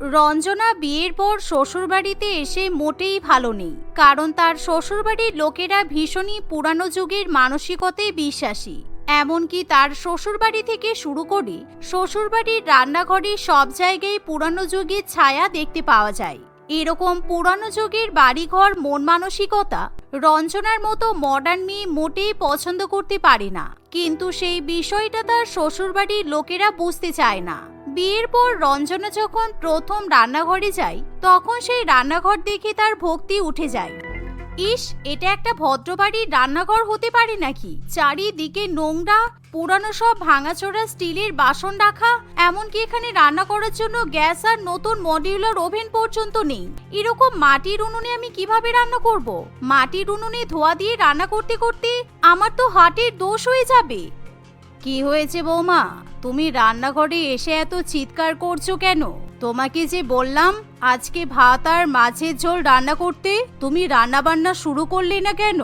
রঞ্জনা বিয়ের পর শ্বশুরবাড়িতে এসে মোটেই ভালো নেই, কারণ তার শ্বশুরবাড়ির লোকেরা ভীষণই পুরানো যুগের মানসিকতায় বিশ্বাসী। এমনকি তার শ্বশুরবাড়ি থেকে শুরু করে শ্বশুরবাড়ির রান্নাঘরে সব জায়গায় পুরানো যুগের ছায়া দেখতে পাওয়া যায়। এরকম পুরানো যুগের বাড়িঘর, মন মানসিকতা রঞ্জনার মতো মডার্ন মেয়ে মোটেই পছন্দ করতে পারে না। কিন্তু সেই বিষয়টা তার শ্বশুরবাড়ির লোকেরা বুঝতে চায় না। বিয়ের পর রঞ্জনা যখন প্রথম রান্নাঘরে যায়, তখন সেই রান্নাঘর দেখে তার ভক্তি উঠে যায়। ইস, এটা একটা ভদ্রবাড়ির রান্নাঘর হতে পারে নাকি? চারিদিকে নোংরা, পুরানো সব ভাঙাচোরা স্টিলের বাসন রাখা, এমনকি এখানে রান্না করার জন্য গ্যাস আর নতুন মডিউলার ওভেন পর্যন্ত নেই। এরকম মাটির উনুনে আমি কীভাবে রান্না করব? মাটির উনুনে ধোয়া দিয়ে রান্না করতে করতে আমার তো হার্টের দোষ হয়ে যাবে। কি হয়েছে বৌমা? তুমি রান্নাঘরে এসে এত চিৎকার করছ কেন? তোমাকে যে বললাম, আজকে ভাত আর মাছের ঝোল রান্না করতে, তুমি রান্না বান্না শুরু করলে না কেন?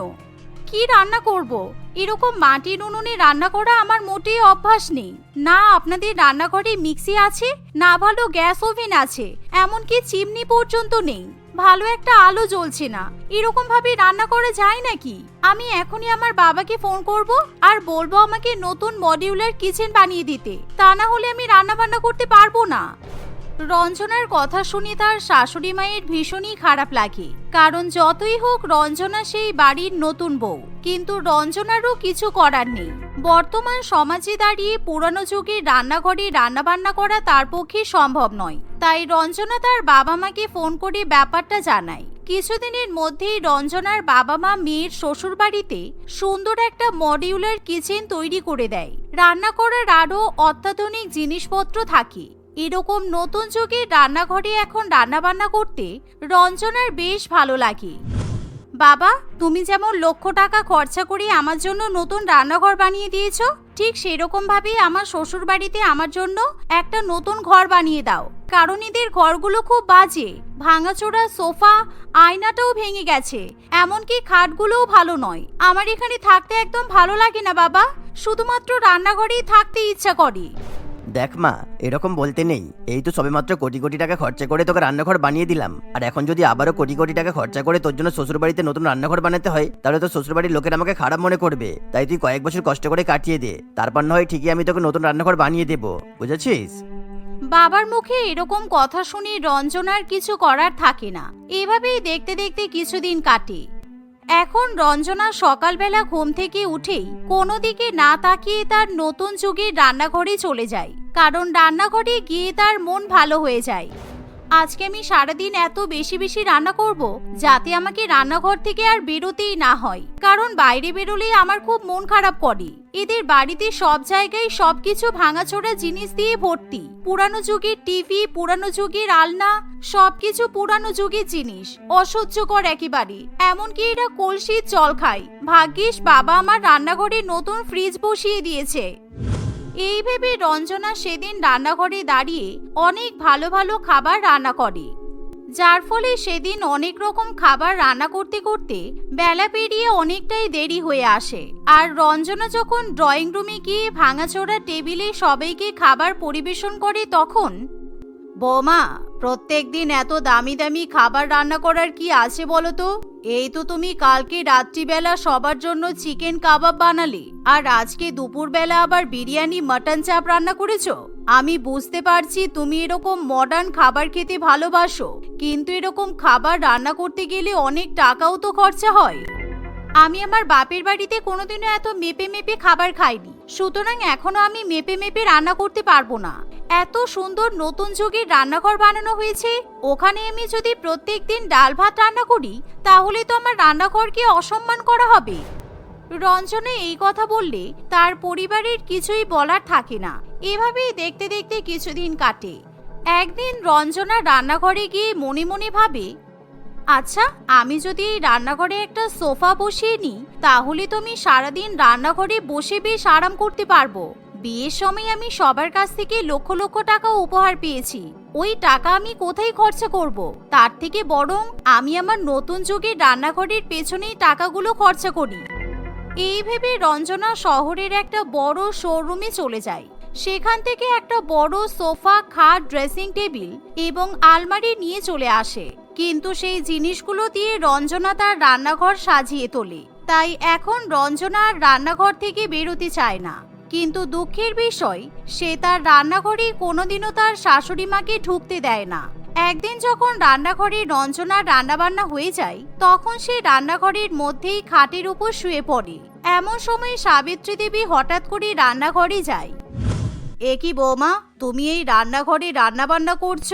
কি রান্না করব? এরকম মাটির উনুনে রান্না করা আমার মোটেই অভ্যাস নেই। না আপনাদের রান্নাঘরে মিক্সি আছে, না ভালো গ্যাস ওভেন আছে, এমনকি চিমনি পর্যন্ত নেই। ভালো একটা আলো জ্বলছে না। এরকম ভাবে রান্না করে যায় নাকি? আমি এখনই আমার বাবাকে ফোন করব আর বলব আমাকে নতুন মডিউলার কিচেন বানিয়ে দিতে। তা না হলে আমি রান্না বান্না করতে পারব না। রঞ্জনার কথা শুনে তার শাশুড়ি মায়ের ভীষণই খারাপ লাগে। কারণ যতই হোক রঞ্জনা সেই বাড়ির নতুন বউ। কিন্তু রঞ্জনারও কিছু করার নেই। বর্তমান সমাজে দাঁড়িয়ে পুরানো যুগের রান্নাঘরে রান্নাবান্না করা তার পক্ষে সম্ভব নয়। তাই রঞ্জনা তার বাবা মাকে ফোন করে ব্যাপারটা জানায়। কিছুদিনের মধ্যেই রঞ্জনার বাবা মা মেয়ের শ্বশুর বাড়িতে সুন্দর একটা মডিউলার কিচেন তৈরি করে দেয়। রান্না করার আরও অত্যাধুনিক জিনিসপত্র থাকে। এরকম নতুন যুগের রান্নাঘরে এখন রান্নাবান্না করতে রঞ্জনার বেশ ভালো লাগে। বাবা, তুমি যেমন লক্ষ টাকা খরচা করে আমার জন্য নতুন রান্নাঘর বানিয়ে দিয়েছ, ঠিক সেরকম ভাবে আমার শ্বশুর বাড়িতে আমার জন্য একটা নতুন ঘর বানিয়ে দাও। কারণ এদের ঘরগুলো খুব বাজে, ভাঙাচোরা সোফা, আয়নাটাও ভেঙে গেছে, এমনকি খাটগুলোও ভালো নয়। আমার এখানে থাকতে একদম ভালো লাগে না বাবা, শুধুমাত্র রান্নাঘরেই থাকতে ইচ্ছা করে। দেখ মা, এরকম বলতে নেই। এই তো সবেমাত্র কোটি কোটি টাকা খরচা করে তোকে রান্নাঘর বানিয়ে দিলাম। আর এখন যদি আবারও কোটি কোটি টাকা খরচা করে তোর জন্য শ্বশুরবাড়িতে নতুন রান্নাঘর বানাতে হয়, তাহলে তো শ্বশুরবাড়ির লোকের আমাকে খারাপ মনে করবে। তাই তুই কয়েক বছর কষ্ট করে কাটিয়ে দে। তারপর না হয় ঠিকই আমি তোকে নতুন রান্নাঘর বানিয়ে দেবো। বুঝেছিস? বাবার মুখে এরকম কথা শুনে রঞ্জনার কিছু করার থাকে না। এভাবেই দেখতে দেখতে কিছুদিন কাটে। এখন রঞ্জনা সকালবেলা ঘুম থেকে উঠেই কোনো দিকে না তাকিয়ে তার নতুন যুগের রান্নাঘরে চলে যায়। কারণ রান্নাঘরে গিয়ে তার মন ভালো হয়ে যায়। আজকে আমি সারাদিন এত বেশি বেশি রান্না করব যাতে আমাকে রান্নাঘর থেকে আর বেরোতেই না হয়। কারণ বাইরে বেরোলে আমার খুব মন খারাপ করে। এদের বাড়িতে সব জায়গায় সবকিছু ভাঙাচোরা জিনিস দিয়ে ভর্তি। পুরানো যুগের টিভি, পুরানো যুগের আলনা, সবকিছু পুরানো যুগের জিনিস। অসহ্যকর একেবারে। এমনকি এরা কলসির জল খায়। ভাগ্যিস বাবা আমার রান্নাঘরে নতুন ফ্রিজ বসিয়ে দিয়েছে। এই ভেবে রঞ্জনা সেদিন রান্নাঘরে দাঁড়িয়ে অনেক ভালো ভালো খাবার রান্না করে, যার ফলে সেদিন অনেক রকম খাবার রান্না করতে করতে বেলা পেরিয়ে অনেকটাই দেরি হয়ে আসে। আর রঞ্জনা যখন ড্রয়িং রুমে গিয়ে ভাঙাচোরা টেবিলে সবাইকে খাবার পরিবেশন করে তখন, বৌমা প্রত্যেক দিন এত দামি দামি খাবার রান্না করার কি আছে বলো তো? এই তো তুমি কালকে রাত্রিবেলা সবার জন্য চিকেন কাবাব বানালে, আর আজকে দুপুরবেলা আবার বিরিয়ানি, মাটন চাপ রান্না করেছ? আমি বুঝতে পারছি তুমি এরকম মডার্ন খাবার খেতে ভালোবাসো, কিন্তু এরকম খাবার রান্না করতে গেলে অনেক টাকাও তো খরচা হয়। আমি আমার বাপের বাড়িতে কোনোদিনও এত মেপে মেপে খাবার খাইনি। সুতরাং এখনও আমি মেপে মেপে রান্না করতে পারব না। এত সুন্দর নতুন যুগের রান্নাঘর বানানো হয়েছে। ওখানে আমি যদি প্রত্যেক দিন ডাল ভাত রান্না করি, তাহলে তো আমার রান্নাঘরকে অসম্মান করা হবে। রঞ্জনে এই কথা বললে তার পরিবারের কিছুই বলার থাকে না। এভাবেই দেখতে দেখতে কিছুদিন কাটে। একদিন রঞ্জনা রান্নাঘরে গিয়ে মনে মনে ভাবে আচ্ছা আমি যদি রান্নাঘরে একটা সোফা বসিয়ে নিই, তাহলে তো আমি সারাদিন রান্নাঘরে বসে বেশ আরাম করতে পারব। বিয়ের সময় আমি সবার কাছ থেকে লক্ষ লক্ষ টাকা উপহার পেয়েছি। ওই টাকা আমি কোথায় খরচা করব? তার থেকে বরং আমি আমার নতুন যুগে রান্নাঘরের পেছনেই টাকাগুলো খরচা করি। এই ভেবে রঞ্জনা শহরের একটা বড় শোরুমে চলে যায়। সেখান থেকে একটা বড় সোফা, খাট, ড্রেসিং টেবিল এবং আলমারি নিয়ে চলে আসে। কিন্তু সেই জিনিসগুলো দিয়ে রঞ্জনা তার রান্নাঘর সাজিয়ে তোলে। তাই এখন রঞ্জনা আর রান্নাঘর থেকে বেরোতে চায় না। কিন্তু দুঃখের বিষয়, সে তার রান্নাঘরে কোনোদিনও তার শাশুড়ি মাকে ঢুকতে দেয় না। একদিন যখন রান্নাঘরে রঞ্জনার রান্নাবান্না হয়ে যায়, তখন সে রান্নাঘরের মধ্যেই খাটের উপর শুয়ে পড়ে। এমন সময় সাবিত্রী দেবী হঠাৎ করে রান্নাঘরে যায়। এ কি বৌমা, তুমি এই রান্নাঘরে রান্নাবান্না করছ?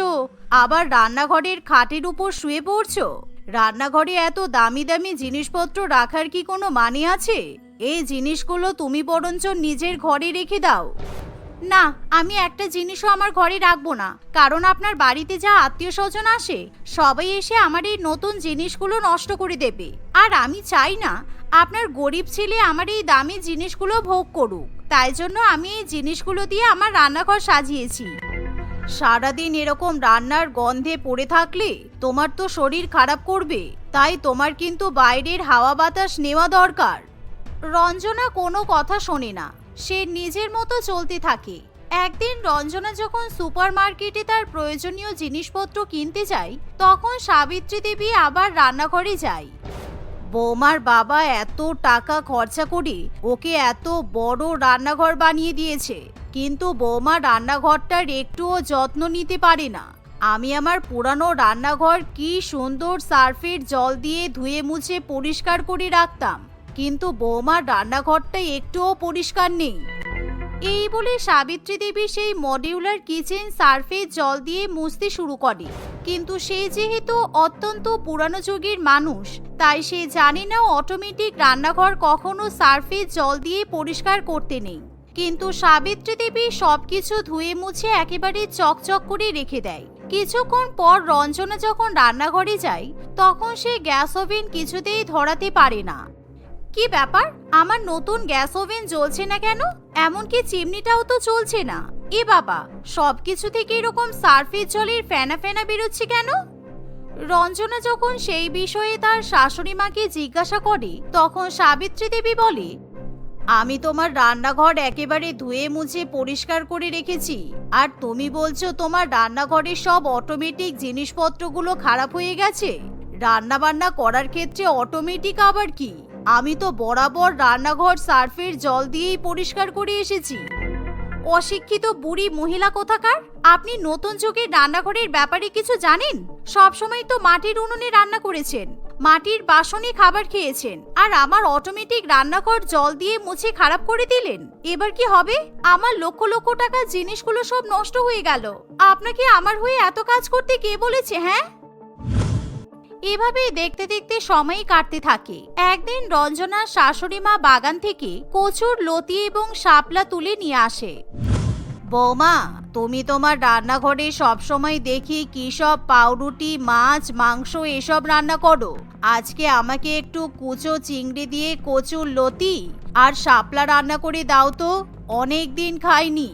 আবার রান্নাঘরের খাটের উপর শুয়ে পড়ছো? রান্নাঘরে এত দামি দামি জিনিসপত্র রাখার কি কোনো মানে আছে? এই জিনিসগুলো তুমি বরঞ্চ নিজের ঘরে রেখে দাও। না, আমি একটা জিনিসও আমার ঘরে রাখব না, কারণ আপনার বাড়িতে যা আত্মীয় স্বজন আসে, সবাই এসে আমার এই নতুন জিনিসগুলো নষ্ট করে দেবে। আর আমি চাই না, আপনার গরিব ছেলে আমার এই দামি জিনিসগুলো ভোগ করুক। তাই জন্য আমি এই জিনিসগুলো দিয়ে আমার রান্নাঘর সাজিয়েছি। সারাদিন এরকম রান্নার গন্ধে পড়ে থাকলে তোমার তো শরীর খারাপ করবে। তাই তোমার কিন্তু বাইরের হাওয়া বাতাস নেওয়া দরকার। রঞ্জনা কোনো কথা শোনে না। সে নিজের মতো চলতে থাকে। একদিন রঞ্জনা যখন সুপার মার্কেটে তার প্রয়োজনীয় জিনিসপত্র কিনতে যায়, তখন সাবিত্রী দেবী আবার রান্নাঘরে যায়। বৌমার বাবা এত টাকা খরচা করে ওকে এত বড় রান্নাঘর বানিয়ে দিয়েছে। কিন্তু বৌমা রান্নাঘরটার একটুও যত্ন নিতে পারে না। আমি আমার পুরানো রান্নাঘর কি সুন্দর সার্ফের জল দিয়ে ধুয়ে মুছে পরিষ্কার করে রাখতাম, কিন্তু বৌমার রান্নাঘরটা একটুও পরিষ্কার নেই। এই বলে সাবিত্রী দেবী সেই মডিউলার কিচেন সার্ফের জল দিয়ে মুছতে শুরু করে। কিন্তু সে যেহেতু অত্যন্ত পুরানো যুগের মানুষ, তাই সে জানে না অটোমেটিক রান্নাঘর কখনো সার্ফে জল দিয়ে পরিষ্কার করতে নেই। কিন্তু সাবিত্রী দেবী সবকিছু ধুয়ে মুছে একেবারে চকচক করে রেখে দেয়। কিছুক্ষণ পর রঞ্জনা যখন রান্নাঘরে যায়, তখন সে গ্যাস ওভেন কিছুতেই ধরাতে পারে না। কি ব্যাপার? আমার নতুন গ্যাস ওভেন জ্বলছে না কেন? এমনকি চিমনিটাও তো চলছে না। এ বাবা সব কিছু থেকে এরকম সার্ফের জলের ফেনা ফেনা বেরোচ্ছে কেন? রঞ্জনা যখন সেই বিষয়ে তার শাশুড়ি মাকে জিজ্ঞাসা করে, তখন সাবিত্রী দেবী বলে আমি তোমার রান্নাঘর একেবারে ধুয়ে মুছে পরিষ্কার করে রেখেছি। আর তুমি বলছো তোমার রান্নাঘরের সব অটোমেটিক জিনিসপত্রগুলো খারাপ হয়ে গেছে? রান্না বান্না করার ক্ষেত্রে অটোমেটিক আবার কি? আমি তো বরাবর রান্নাঘর সার্ফের জল দিয়েই পরিষ্কার করে এসেছি। অশিক্ষিত বুড়ি মহিলা কোথাকার? আপনি নতুন যুগের রান্নাঘরের ব্যাপারে কিছু জানেন? সবসময় তো মাটির উনুনে রান্না করেছেন। মাটির বাসনে খাবার খেয়েছেন আর আমার অটোমেটিক রান্নাঘর জল দিয়ে মুছে খারাপ করে দিলেন। এবার কি হবে? আমার লক্ষ লক্ষ টাকার জিনিসগুলো সব নষ্ট হয়ে গেল। আপনাকে আমার হয়ে এত কাজ করতে কে বলেছে হ্যাঁ? এভাবেই দেখতে দেখতে সময় কাটতে থাকে। একদিন রঞ্জনার শাশুড়ি মা বাগান থেকে কচুর লতি এবং শাপলা তুলে নিয়ে আসে। বৌমা, তুমি তোমার রান্নাঘরে সবসময় দেখি কি সব পাউরুটি, মাছ, মাংস এসব রান্না করো। আজকে আমাকে একটু কুচো চিংড়ি দিয়ে কচুর লতি আর শাপলা রান্না করে দাও তো, অনেক দিন খাইনি।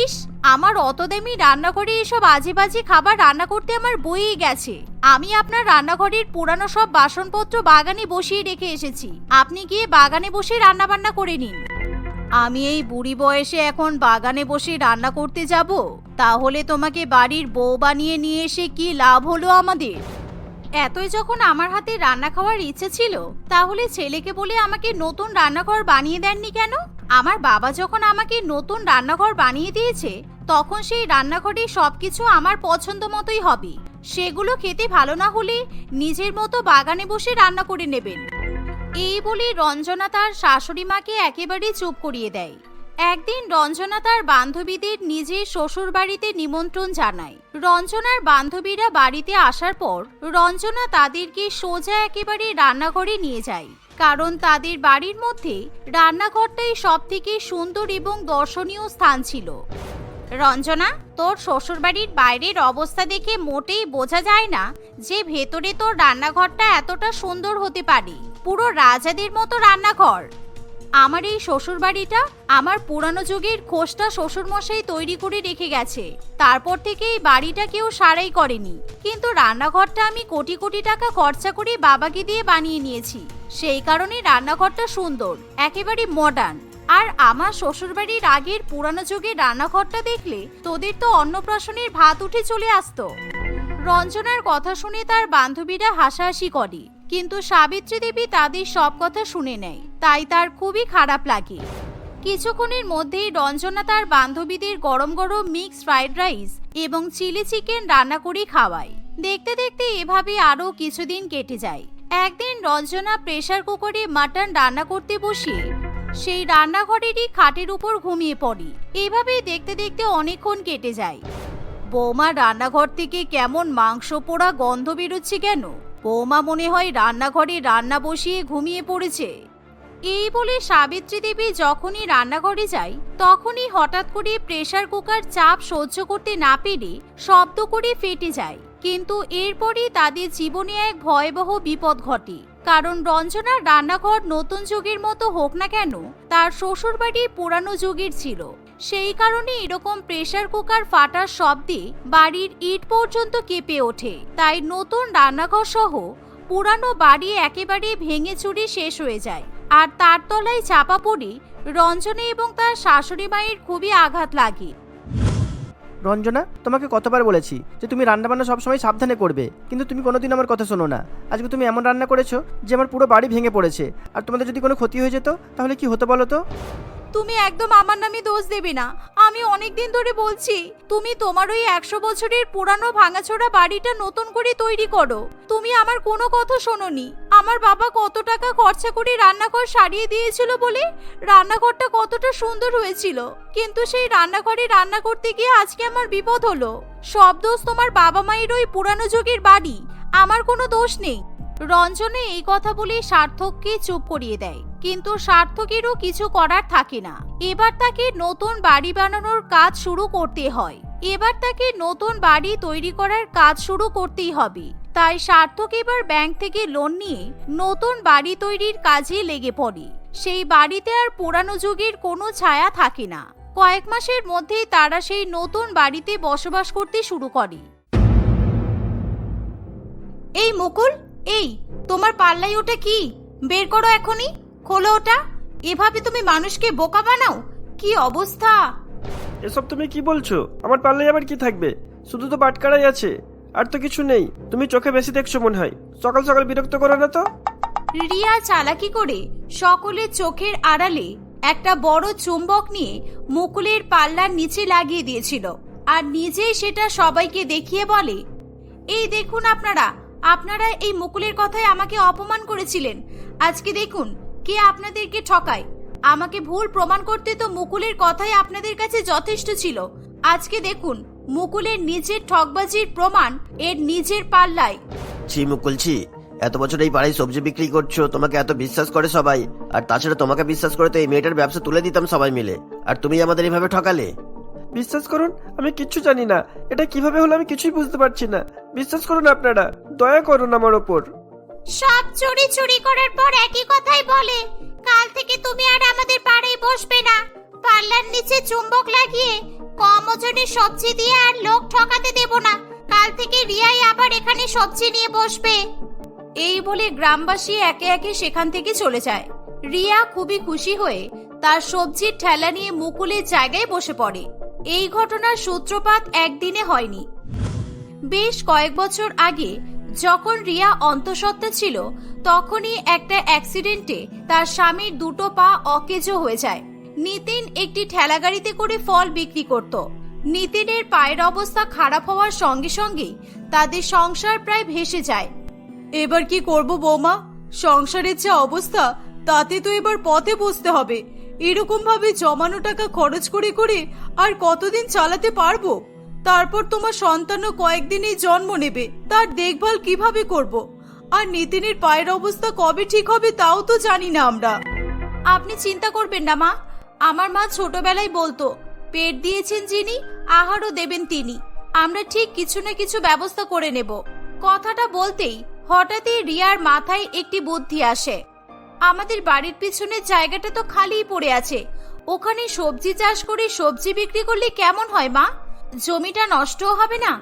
ইস, আমার অত দামি রান্নাঘরে এসব আজে বাজে খাবার রান্না করতে আমার বইই গেছে। আমি আপনার রান্নাঘরের পুরানো সব বাসনপত্র বাগানে বসিয়ে রেখে এসেছি। আপনি গিয়ে বাগানে বসে রান্না বান্না করে নিন। আমি এই বুড়ি বয়সে এখন বাগানে বসে রান্না করতে যাব। তাহলে তোমাকে বাড়ির বউ বানিয়ে নিয়ে এসে কি লাভ হলো আমাদের? এতই যখন আমার হাতে রান্না খাওয়ার ইচ্ছে ছিল, তাহলে ছেলেকে বলে আমাকে নতুন রান্নাঘর বানিয়ে দেননি কেন? আমার বাবা যখন আমাকে নতুন রান্নাঘর বানিয়ে দিয়েছে, তখন সেই রান্নাঘরে সবকিছু আমার পছন্দ মতোই হবে। সেগুলো খেতে ভালো না হলে নিজের মতো বাগানে বসে রান্না করে নেবেন। এই বলে রঞ্জনা তার শাশুড়ি মাকে একেবারে চুপ করিয়ে দেয়। একদিন রঞ্জনা তার বান্ধবীদের নিজের শ্বশুর বাড়িতে নিমন্ত্রণ জানায়। রঞ্জনার বান্ধবীরা বাড়িতে আসার পর রঞ্জনা তাদেরকে সোজা একেবারে রান্নাঘরে নিয়ে যায়। কারণ তাদের বাড়ির মধ্যে রান্নাঘরটাই সব থেকে সুন্দর এবং দর্শনীয় স্থান ছিল। রঞ্জনা, তোর শ্বশুরবাড়ির বাইরের অবস্থা দেখে মোটেই বোঝা যায় না যে ভেতরে তোর রান্নাঘরটা এতটা সুন্দর হতে পারে। পুরো রাজাদের মতো রান্নাঘর। আমার এই শ্বশুরবাড়িটা আমার পুরানো যুগের খোসটা শ্বশুরমশাই তৈরি করে রেখে গেছে। তারপর থেকে এই বাড়িটা কেউ সারাই করেনি। কিন্তু রান্নাঘরটা আমি কোটি কোটি টাকা খরচা করে বাবাকে দিয়ে বানিয়ে নিয়েছি। সেই কারণে রান্নাঘরটা সুন্দর, একেবারে মডার্ন আর আমার শ্বশুরবাড়ির আগের পুরানো যুগের রান্নাঘরটা দেখলে তোদের তো অন্নপ্রাশনের ভাত উঠে চলে আসতো। রঞ্জনার কথা শুনে তার বান্ধবীরা হাসাহাসি করে। কিন্তু সাবিত্রী দেবী তাদের সব কথা শুনে নেয়। তাই তার খুবই খারাপ লাগে। কিছুক্ষণের মধ্যেই রঞ্জনা তার বান্ধবীদের গরম গরম মিক্স ফ্রাইড রাইস এবং চিলি চিকেন রান্না করে খাওয়ায়। দেখতে দেখতে এভাবে আরও কিছুদিন কেটে যায়। একদিন রঞ্জনা প্রেসার কুকারে মাটন রান্না করতে বসিয়ে সেই রান্নাঘরেরই খাটের উপর ঘুমিয়ে পড়ে। এভাবেই দেখতে দেখতে অনেকক্ষণ কেটে যায়। বৌমা রান্নাঘর থেকে কেমন মাংস পোড়া গন্ধ বেরোচ্ছে কেন? বৌমা মনে হয় রান্নাঘরে রান্না বসিয়ে ঘুমিয়ে পড়েছে। এই বলে সাবিত্রী দেবী যখনই রান্নাঘরে যায়, তখনই হঠাৎ করে প্রেশার কুকার চাপ সহ্য করতে না পেরে শব্দ করে ফেটে যায়। কিন্তু এরপরই তাদের জীবনে এক ভয়াবহ বিপদ ঘটে। কারণ রঞ্জনার রান্নাঘর নতুন যুগের মতো হোক না কেন, তার শ্বশুরবাড়ি পুরানো যুগের ছিল। সেই কারণে এরকম প্রেশার কুকার ফাটার শব্দে বাড়ির ইট পর্যন্ত কেঁপে ওঠে। তাই নতুন রান্নাঘর সহ পুরানো বাড়ি একেবারে ভেঙে চুরি শেষ হয়ে যায়। আর তার তলায় চাপা পড়ে রঞ্জনে এবং তার শাশুড়ি মায়ের খুবই আঘাত লাগে। রঞ্জনা, তোমাকে কতবার বলেছি যে তুমি রান্না বান্না সবসময় সাবধানে করবে, কিন্তু তুমি কোনোদিন আমার কথা শোনো না। আজকে তুমি এমন রান্না করেছ যে আমার পুরো বাড়ি ভেঙে পড়েছে। আর তোমাদের যদি কোনো ক্ষতি হয়ে যেত, তাহলে কি হতো বলো তো? তুমি একদম আমার নামে দোষ দেবে না। আমি অনেক দিন ধরে বলছি, তুমি তোমার ওই একশো বছরের পুরানো ভাঙাচোরা বাড়িটা নতুন করে তৈরি করো। তুমি আমার কোনো কথা শোনোনি। আমার বাবা কত টাকা খরচা করে রান্নাঘর সারিয়ে দিয়েছিল বলে রান্নাঘরটা কতটা সুন্দর হয়েছিল। কিন্তু সেই রান্নাঘরে রান্না করতে গিয়ে আজকে আমার বিপদ হলো। সব দোষ তোমার বাবা মায়ের ওই পুরানো যুগের বাড়ি। আমার কোনো দোষ নেই। রঞ্জনে এই কথা বলে সার্থককে চুপ করিয়ে দেয়। কিন্তু সার্থকেরও কিছু করার থাকে না। এবার তাকে নতুন বাড়ি বানানোর কাজ শুরু করতে হয়। এবার তাকে নতুন বাড়ি তৈরি করার কাজ শুরু করতেই হবে। তাই সার্থক এবার ব্যাংক থেকে লোন নিয়ে নতুন বাড়ি তৈরির কাজে লেগে পড়ে। সেই বাড়িতে আর পুরানো যুগের কোনো ছায়া থাকে না। কয়েক মাসের মধ্যেই তারা সেই নতুন বাড়িতে বসবাস করতে শুরু করে। এই মুকুল, এই, তোমার পাল্লাই ওটা কি? বের করো এখনই। খোলো ওটা? এভাবে তুমি মানুষকে বোকা বানাও? কি অবস্থা? এসব তুমি কি বলছো? আমার পাল্লাই আবার কি থাকবে? শুধু তো বাটকারাই আছে। আর তো কিছু নেই। তুমি চোখে বেশি দেখছ মনে হয়। সকাল সকাল বিরক্ত করো না তো? রিয়া চালাকি করে সকলের চোখের আড়ালে একটা বড় চুম্বক নিয়ে মুকুলের পাল্লার নিচে লাগিয়ে দিয়েছিল। আর নিজেই সেটা সবাইকে দেখিয়ে বলে এই দেখুন আপনারা আপনারা এই মুকুলের কথায় আমাকে অপমান করেছিলেন। আজকে দেখুন কে আপনাদেরকে ঠকায়? আমাকে ভুল প্রমাণ করতে তো মুকুলের কথাই আপনাদের কাছে যথেষ্ট ছিল। আজকে দেখুন মুকুলের নিজের ঠকবাজির প্রমাণ এর নিজের পাল্লায়। ছি মুকুল ছি এত বছর এই পাড়ায় সবজি বিক্রি করছ তোমাকে এত বিশ্বাস করে সবাই? আর তাছাড়া তোমাকে বিশ্বাস করে তো এই মেয়েটার ব্যবসা তুলে দিতাম সবাই মিলে। আর তুমি আমাদের এইভাবে ঠকালে? বিশ্বাস করুন আমি কিচ্ছু জানি না। এটা কীভাবে হলো আমি কিছুই বুঝতে পারছি না। বিশ্বাস করুন আপনারা দয়া করুন আমার ওপর। সব চুরি চুরি করার পর একই কথাই বলে। কাল থেকে তুমি আর আমাদের পাড়ায় বসবে না। পাল্লার নিচে চুম্বক লাগিয়ে কম ওজনের সবজি দিয়ে আর লোক ঠকাতে দেব না। কাল থেকে রিয়াই আবার এখানে সবজি নিয়ে বসবে। এই বলে গ্রামবাসী একে একে সেখান থেকে চলে যায়। রিয়া খুবই খুশি হয়ে তার সবজির ঠেলা নিয়ে মুকুলের জায়গায় বসে পড়ে। এই ঘটনার সূত্রপাত একদিনে হয়নি। বেশ কয়েক বছর আগে যখন রিয়া অন্তঃসত্ত্বা ছিল, তখনই একটা অ্যাক্সিডেন্টে তার স্বামীর দুটো পা অকেজো হয়ে যায়। নিতিন একটি ঠেলাগাড়িতে করে ফল বিক্রি করত। নিতিনের পায়ের অবস্থা খারাপ হওয়ার সঙ্গে সঙ্গেই তাদের সংসার প্রায় ভেসে যায়। এবার কি করব বৌমা? সংসারের যে অবস্থা, তাতে তো এবার পথে বসতে হবে। এরকম ভাবে জমানো টাকা খরচ করে করে আর কতদিন চালাতে পারব? তারপর তোমার সন্তানও কয়েকদিনেই জন্ম নেবে, তার দেখভাল কীভাবে করব? আর নিতিনের পায়ের অবস্থা কবে ঠিক হবে তাও তো জানি না আমরা। আপনি চিন্তা করবেন না, মা। আমার মা ছোটবেলায় বলতো, পেট দিয়েছেন যিনি, আহারও দেবেন তিনি। আমরা ঠিক কিছু না কিছু ব্যবস্থা করে নেব। কথাটা বলতেই হঠাৎই রিয়ার মাথায় একটি বুদ্ধি আসে। আমাদের বাড়ির পিছনের জায়গাটা তো খালিই পড়ে আছে। ওখানে সবজি চাষ করে সবজি বিক্রি করলে কেমন হয়, মা? জমিটা নষ্টও হবে না,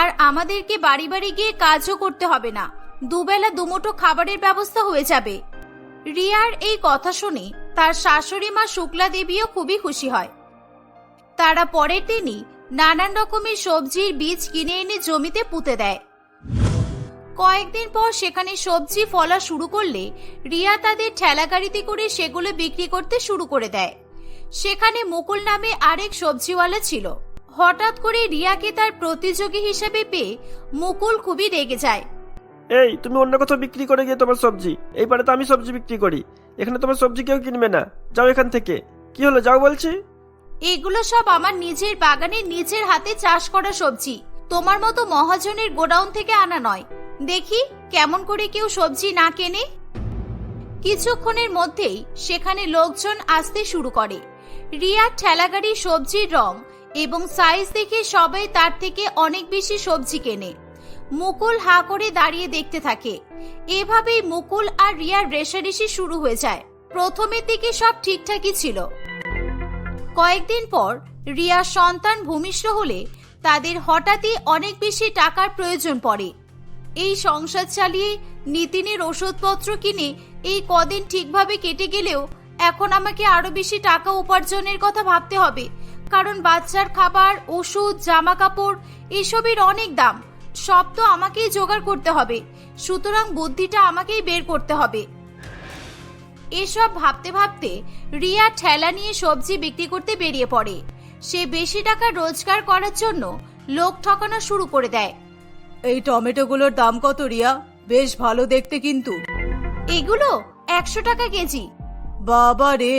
আর আমাদেরকে বাড়ি বাড়ি গিয়ে কাজও করতে হবে না। দুবেলা দুমুঠো খাবারের ব্যবস্থা হয়ে যাবে। রিয়ার এই কথা শুনে তার শাশুড়ি মা শুক্লা দেবীও খুবই খুশি হয়। তারা পরের দিনই নানান রকমের সবজির বীজ কিনে এনে জমিতে পুঁতে দেয়। কয়েকদিন পর সেখানে সবজি ফলা শুরু করলে রিয়া তাদের ঠেলা গাড়িতে করে সেগুলো বিক্রি করতে শুরু করে দেয়। সেখানে মুকুল নামে আরেক সবজিওয়ালা ছিল। হঠাৎ করে রিয়াকে তার প্রতিযোগী হিসেবে পেয়ে মুকুল খুবই রেগে যায়। এই তুমি অন্য কোথাও বিক্রি করে গিয়ে তোমার সবজি। এইবারে তো আমি সবজি বিক্রি করি। এখানে তোমার সবজি কেউ কিনবে না। যাও এখান থেকে। কি হলো যাও বলছি? এগুলো সব আমার নিজের বাগানে নিজের হাতে চাষ করা সবজি। তোমার মতো মহাজনের গোডাউন থেকে আনা নয়। দেখি কেমন করে কেউ সবজি না কেনে। কিছুক্ষণের মধ্যেই সেখানে লোকজন আসতে শুরু করে। রিয়ার ঠেলাগাড়ি সবজির রং এবং সাইজ দেখে সবাই তার থেকে অনেক বেশি সবজি কেনে। মুকুল হা করে দাঁড়িয়ে দেখতে থাকে। এভাবেই মুকুল আর রিয়ার রেশারেশি শুরু হয়ে যায়। প্রথমের দিকে সব ঠিকঠাকই ছিল। কয়েকদিন পর রিয়ার সন্তান ভূমিষ্ঠ হলে তাদের হঠাৎই অনেক বেশি টাকার প্রয়োজন পড়ে। এই সংসার চালিয়ে নিতিনের ওষুধপত্র কিনে এই কদিন ঠিকভাবে কেটে গেলেও এখন আমাকে আরও বেশি টাকা উপার্জনের কথা ভাবতে হবে। কারণ বাচ্চার খাবার ওষুধ জামা কাপড় এসবের অনেক দাম। সব তো আমাকেই জোগাড় করতে হবে। সুতরাং বুদ্ধিটা আমাকেই বের করতে হবে। এসব ভাবতে ভাবতে রিয়া ঠেলা নিয়ে সবজি বিক্রি করতে বেরিয়ে পড়ে। সে বেশি টাকা রোজগার করার জন্য লোক ঠকানো শুরু করে দেয়। এই টমেটোগুলোর দাম কত রিয়া? বেশ ভালো দেখতে কিন্তু। এগুলো একশো টাকা কেজি। বাবা রে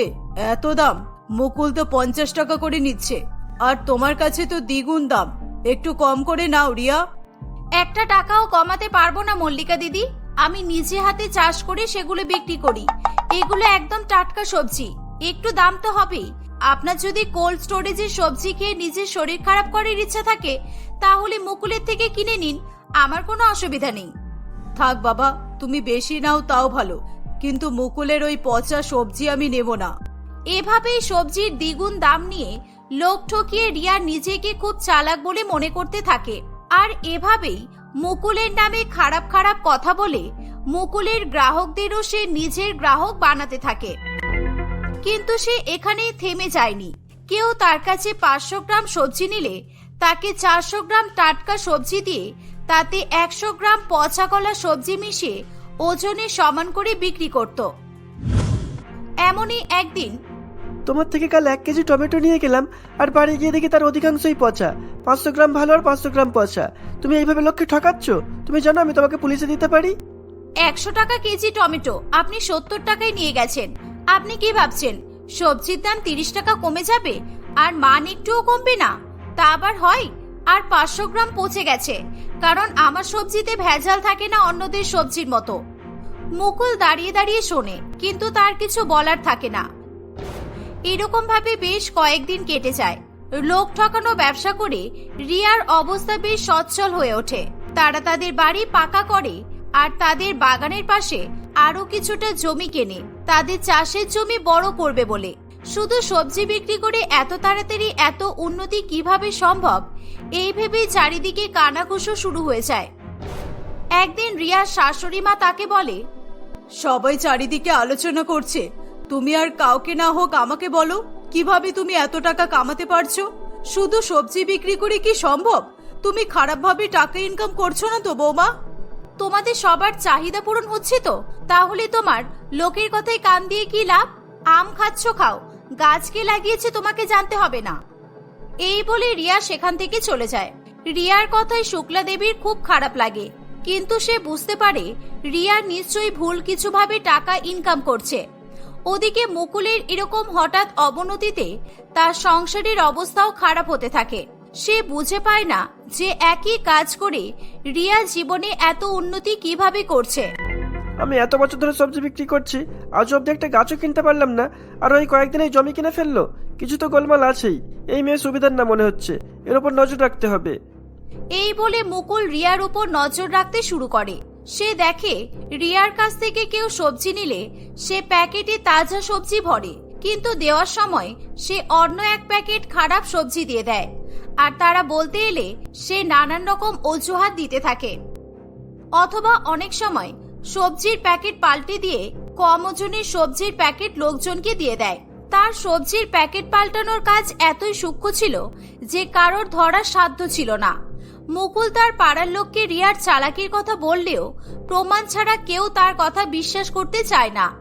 এত দাম। মুকুল তো পঞ্চাশ টাকা করে নিচ্ছে। আর তোমার কাছে তো দ্বিগুণ দাম। একটু কম করে নাও রিয়া। একটা টাকাও কমাতে পারব না মল্লিকা দিদি। আমি নিজে হাতে চাষ করে সেগুলো বিক্রি করি। এগুলো একদম টাটকা সবজি। একটু দাম তো হবেই। আপনার যদি কোল্ড স্টোরেজে সবজি খেয়ে নিজের শরীর খারাপ করার ইচ্ছা থাকে তাহলে মুকুলের থেকে কিনে নিন। আমার কোনো অসুবিধা নেই। থাক বাবা তুমি বেশি নাও তাও ভালো। কিন্তু মুকুলের ওই পচা সবজি আমি নেব না। এভাবেই সবজির দ্বিগুণ দাম নিয়ে লোক ঠকিয়ে রিয়া নিজেকে খুব চালাক বলে মনে করতে থাকে। আর এভাবেই মুকুলের নামে খারাপ খারাপ কথা বলে মুকুলের গ্রাহকদেরও সে নিজের গ্রাহক বানাতে থাকে। কিন্তু সে এখানে থেমে যায়নি। কেউ তার কাছে পাঁচশো গ্রাম সবজি নিলে তাকে চারশো গ্রাম টাটকা সবজি দিয়ে তাতে একশো গ্রাম পচা কলা সবজি মিশিয়ে ওজনে সমান করে বিক্রি করত। এমনই একদিন। তোমার থেকে কাল এক কেজি টমেটো নিয়ে গেলাম আর বাড়ি গিয়ে দেখি তার অধিকাংশই পচা। পাঁচশো গ্রাম ভালো আর পাঁচশো গ্রাম পচা। তুমি এইভাবে লোককে ঠকাচ্ছ? তুমি জানো আমি তোমাকে পুলিশে দিতে পারি? একশো টাকা কেজি টমেটো আপনি সত্তর টাকায় নিয়ে গেছেন। আপনি কি ভাবছেন সবজির দাম তিরিশ টাকা কমে যাবে? আর মান একটুও কমবে না? তা আবার হয়? আর পাঁচশো গ্রাম পচে গেছে। কারণ আমার সবজিতে ভেজাল থাকে না অন্যদের সবজির মতো। মুকুল দাঁড়িয়ে দাঁড়িয়ে শোনে, কিন্তু তার কিছু বলার থাকে না। এরকম ভাবে বেশ কয়েকদিন কেটে যায়। লোক ঠকানো ব্যবসা করে রিয়ার অবস্থা বেশ সচ্ছল হয়ে ওঠে। তারা তাদের বাড়ি পাকা করে, আর তাদের বাগানের পাশে আরও কিছুটা জমি কেনে। তাদের চাষের জমি বড় করবে বলে। শুধু সবজি বিক্রি করে এত তাড়াতাড়ি, এত উন্নতি কীভাবে সম্ভব, এই ভেবেই চারিদিকে কানাঘুষো শুরু হয়ে যায়। একদিন রিয়ার শাশুড়ি মা তাকে বলে সবাই চারিদিকে আলোচনা করছে। তুমি আর কাউকে না হোক আমাকে বলো, কীভাবে তুমি এত টাকা কামাতে পারছ? শুধু সবজি বিক্রি করে কি সম্ভব? তুমি খারাপভাবে টাকা ইনকাম করছ না তো, বৌমা? তোমাদের সবার চাহিদা পূরণ হচ্ছে তো? তাহলে তোমার লোকের কথায় কান দিয়ে কি লাভ? আম খাচ্ছ খাও গাছকে লাগিয়েছে তোমাকে জানতে হবে না। এই বলে রিয়া সেখান থেকে চলে যায়। রিয়ার কথায় শুক্লা দেবীর খুব খারাপ লাগে। কিন্তু সে বুঝতে পারে রিয়া নিশ্চয়ই ভুল কিছু ভাবে টাকা ইনকাম করছে। ওদিকে মুকুলের এরকম হঠাৎ অবনতিতে তার সংসারের অবস্থাও খারাপ হতে থাকে। সে বুঝে পায় না যে একই কাজ করে রিয়া জীবনে এত উন্নতি কীভাবে করছে। আমি এত বছর ধরে সবজি বিক্রি করছি, আজ অব্দি একটা গাছও কিনতে পারলাম না, আর ওই কয়েকদিন এই জমি কিনে ফেলল। কিছু তো গোলমাল আছেই, এই মেয়ে সুবিধার না মনে হচ্ছে, এর উপর নজর রাখতে হবে। এই বলে মুকুল রিয়ার উপর নজর রাখতে শুরু করে। সে দেখে রিয়ার কাছ থেকে কেউ সবজি নিলে সে প্যাকেটে তাজা সবজি ভরে। কিন্তু দেওয়ার সময় সে অন্য এক প্যাকেট খারাপ সবজি দিয়ে দেয়। আর তারা বলতে এলে সে নানান রকম অজুহাত দিতে থাকে। অথবা অনেক সময় সবজির প্যাকেট পাল্টে দিয়ে কম ওজনের সবজির প্যাকেট লোকজনকে দিয়ে দেয়। তার সবজির প্যাকেট পাল্টানোর কাজ এতই সূক্ষ্ম ছিল যে কারোর ধরার সাধ্য ছিল না। মুকুল তার পাড়ার লোককে রিয়ার চালাকির কথা বললেও প্রমাণ ছাড়া কেউ তার কথা বিশ্বাস করতে চায় না।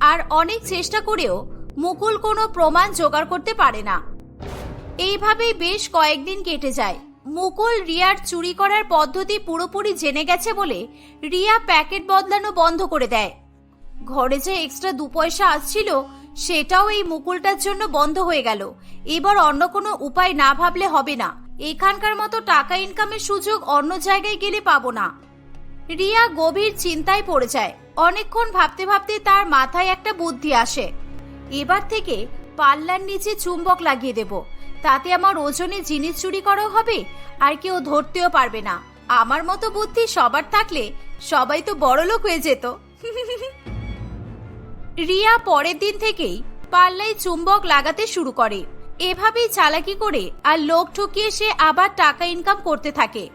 আর অনেক চেষ্টা করেও মুকুল কোনো প্রমাণ জোগাড় করতে পারে না। এইভাবেই বেশ কয়েকদিন কেটে যায়। মুকুল রিয়ার চুরি করার পদ্ধতি পুরোপুরি জেনে গেছে বলে রিয়া প্যাকেট বদলানো বন্ধ করে দেয়। ঘরে যে এক্সট্রা দু পয়সা আসছিল, সেটাও এই মুকুলটার জন্য বন্ধ হয়ে গেল। এবার অন্য কোনো উপায় না ভাবলে হবে না। এখানকার মতো টাকা ইনকামের সুযোগ অন্য জায়গায় গেলে পাবো না। রিয়া গভীর চিন্তায় পড়ে যায়। অনেকক্ষণ ভাবতে ভাবতে তার মাথায় একটা বুদ্ধি আসে। এবার থেকে পাল্লার নিচে চুম্বক লাগিয়ে দেব। তাতে আমার ওজনে জিনিস চুরি করাও হবে, আর কেউ ধরতেও পারবে না। আমার মতো বুদ্ধি সবার থাকলে সবাই তো বড় লোক হয়ে যেত। রিয়া পরের দিন থেকেই পাল্লায় চুম্বক লাগাতে শুরু করে। এভাবেই চালাকি করে আর লোক ঠকিয়ে সে আবার টাকা ইনকাম করতে থাকে।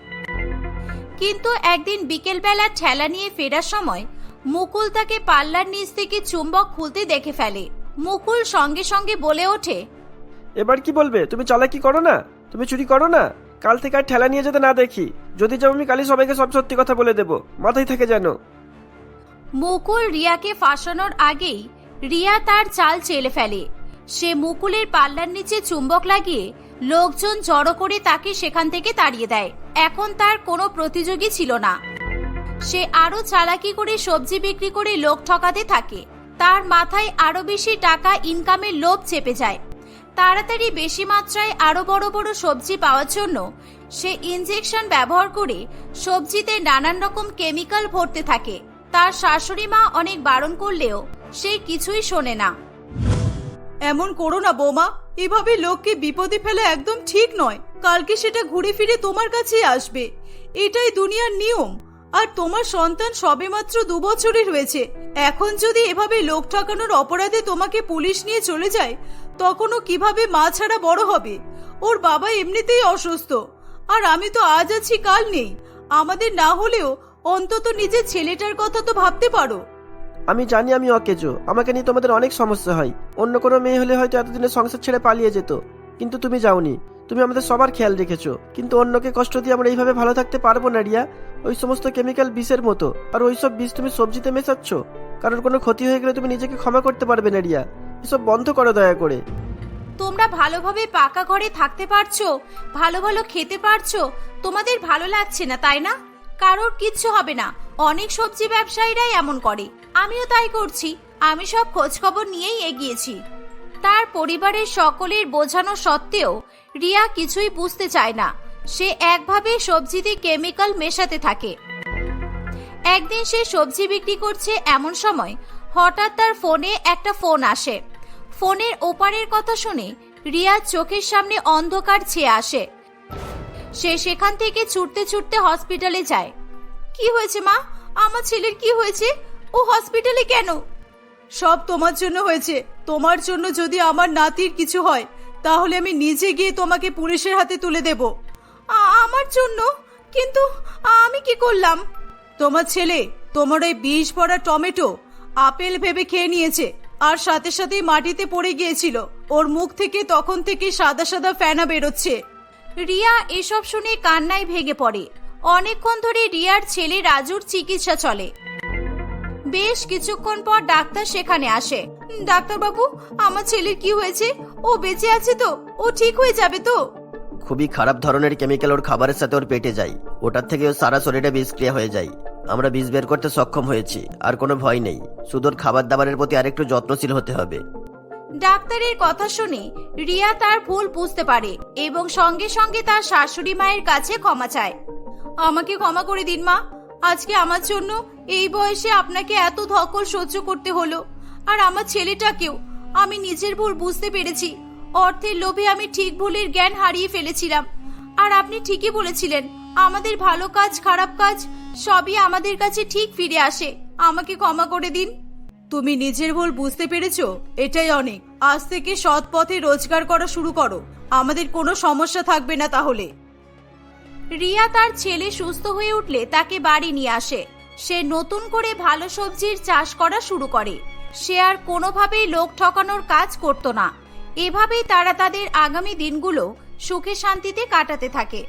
কিন্তু একদিন বিকেলবেলা ঠেলা নিয়ে ফেরার সময় মুকুল তাকে পাল্লার নিচ থেকে চুম্বক খুলতে দেখে ফেলে। মুকুল সঙ্গে সঙ্গে বলে ওঠে এবার কি বলবে? তুমি চালাকি করো না? তুমি চুরি করো না? কাল থেকে আর ঠেলা নিয়ে যেতে না দেখি। যদি যাও আমি কালই সবাইকে সব সত্যি কথা বলে দেবো। মাথায় থাকে যেন। মুকুল রিয়াকে ফাঁসানোর আগেই রিয়া তার চাল চেলে ফেলে। সে মুকুলের পাল্লার নিচে চুম্বক লাগিয়ে লোকজন জড়ো করে তাকে সেখান থেকে তাড়িয়ে দেয়। এখন তার কোনো প্রতিযোগী ছিল না। সে আরও চালাকি করে সবজি বিক্রি করে লোক ঠকাতে থাকে। তার মাথায় আরও বেশি টাকা ইনকামের লোভ চেপে যায়। তাড়াতাড়ি বেশি মাত্রায় আরও বড় বড় সবজি পাওয়ার জন্য সে ইনজেকশন ব্যবহার করে সবজিতে নানান রকম কেমিক্যাল ভরতে থাকে। তার শাশুড়ি মা অনেক বারণ করলেও সে কিছুই শোনে না। এমন করো না, বৌমা। এভাবে লোককে বিপদে ফেলা একদম ঠিক নয়। কালকে সেটা ঘুরে ফিরে তোমার কাছেই আসবে। এটাই দুনিয়ার নিয়ম। আর তোমার সন্তান সবেমাত্র দু বছরের হয়েছে এখন যদি এভাবে লোক ঠকানোর অপরাধে তোমাকে পুলিশ নিয়ে চলে যায়, তখনও কীভাবে মা ছাড়া বড় হবে? ওর বাবা এমনিতেই অসুস্থ। আর আমি তো আজ আছি, কাল নেই। আমাদের না হলেও অন্তত নিজের ছেলেটার কথা তো ভাবতে পারো। আমি জানি আমি অকেজো। আমাকে নিয়ে তোমাদের অনেক সমস্যা হয়। অন্য কোনো মেয়ে হলে হয়তো এতদিনে সংসার ছেড়ে পালিয়ে যেত। কিন্তু তুমি যাওনি। তুমি আমাদের সবার খেয়াল রেখেছো। কিন্তু অন্যকে কষ্ট দিয়ে আমরা এইভাবে ভালো থাকতে পারব না, রিয়া। ওই সমস্ত কেমিক্যাল বিষের মতো। আর ওই সব বিষ তুমি সবজিতে মেশাচ্ছ? কারোর কোনো ক্ষতি হয়ে গেলে তুমি নিজেকে ক্ষমা করতে পারবে না, রিয়া। এসব বন্ধ করো দয়া করে। তোমরা ভালোভাবে পাকা ঘরে থাকতে পারছ, ভালো ভালো খেতে পারছ। তোমাদের ভালো লাগছে না, তাই না? কারোর কিচ্ছু হবে না। অনেক সবজি ব্যবসায়ীরাই এমন করে। আমিও তাই করছি। আমি সব খোঁজ খবর নিয়েই এগিয়েছি। তার পরিবারের সকলের বোঝানো সত্ত্বেও রিয়া কিছুই বুঝতে চায় না। সে একভাবে সবজিতে কেমিক্যাল মেশাতে থাকে। একদিন সে সবজি বিক্রি করছে এমন সময় হঠাৎ তার ফোনে একটা ফোন আসে। ফোনের ওপারের কথা শুনে রিয়ার চোখের সামনে অন্ধকার ছেয়ে আসে। সে সেখান থেকে ছুটতে ছুটতে হসপিটালে যায়। কি হয়েছে মা? আমার ছেলের কি হয়েছে? ও হসপিটালে কেন? সব তোমার জন্য হয়েছে। তোমার জন্য যদি আমার নাতির কিছু হয়, তাহলে আমি নিজে গিয়ে তোমাকে পুলিশের হাতে তুলে দেব। আমার জন্য? কিন্তু আমি কি করলাম? তোমার ছেলে, তোমার ওই বিষ ভরা টমেটো আপেল ভেবে খেয়ে নিয়েছে, আর সাথে সাথেই মাটিতে পড়ে গিয়েছিল। ওর মুখ থেকে তখন থেকে সাদা সাদা ফেনা বেরোচ্ছে। রিয়া এসব শুনে কান্নায় ভেঙে পড়ে। অনেকক্ষণ ধরে রিয়ার ছেলে রাজুর চিকিৎসা চলে। বেশ কিছুক্ষণ পর ডাক্তার সেখানে আসে। ডাক্তারবাবু আমার ছেলের কি হয়েছে? ও বেঁচে আছে তো? ও ঠিক হয়ে যাবে তো? খুবই খারাপ ধরনের কেমিক্যাল ওর খাবারের সাথে ওর পেটে যায়। ওটার থেকে ওর সারা শরীরে বিষক্রিয়া হয়ে যায়। আমরা বিষ বের করতে সক্ষম হয়েছি আর কোনো ভয় নেই। শুধু ওর খাবার দাবারের প্রতি আরেকটু যত্নশীল হতে হবে। ডাক্তারের কথা শুনে রিয়া তার ভুল বুঝতে পারে এবং সঙ্গে সঙ্গে তার শাশুড়ি মায়ের কাছে ক্ষমা চায়। আমাকে ক্ষমা করে দিন মা। আজকে আমার জন্য এই বয়সে আপনাকে এত ধকল সহ্য করতে হলো। আর আমার ছেলেটাকেও আমি নিজের ভুল বুঝতে পেরেছি। অর্থের লোভে আমি ঠিক ভুলের জ্ঞান হারিয়ে ফেলেছিলাম। আর আপনি ঠিকই বলেছিলেন, আমাদের ভালো কাজ, খারাপ কাজ সবই আমাদের কাছে ঠিক ফিরে আসে। আমাকে ক্ষমা করে দিন। তুমি নিজের ভুল বুঝতে পেরেছ? এটাই অনেক। আজ থেকে সৎ পথে রোজগার করা শুরু করো। আমাদের কোনো সমস্যা থাকবে না তাহলে। রিয়া তার ছেলে সুস্থ হয়ে উঠলে তাকে বাড়ি নিয়ে আসে। সে নতুন করে ভালো সবজির চাষ করা শুরু করে। সে আর কোনোভাবেই লোক ঠকানোর কাজ করত না। এভাবেই তারা তাদের আগামী দিনগুলো সুখে শান্তিতে কাটাতে থাকে।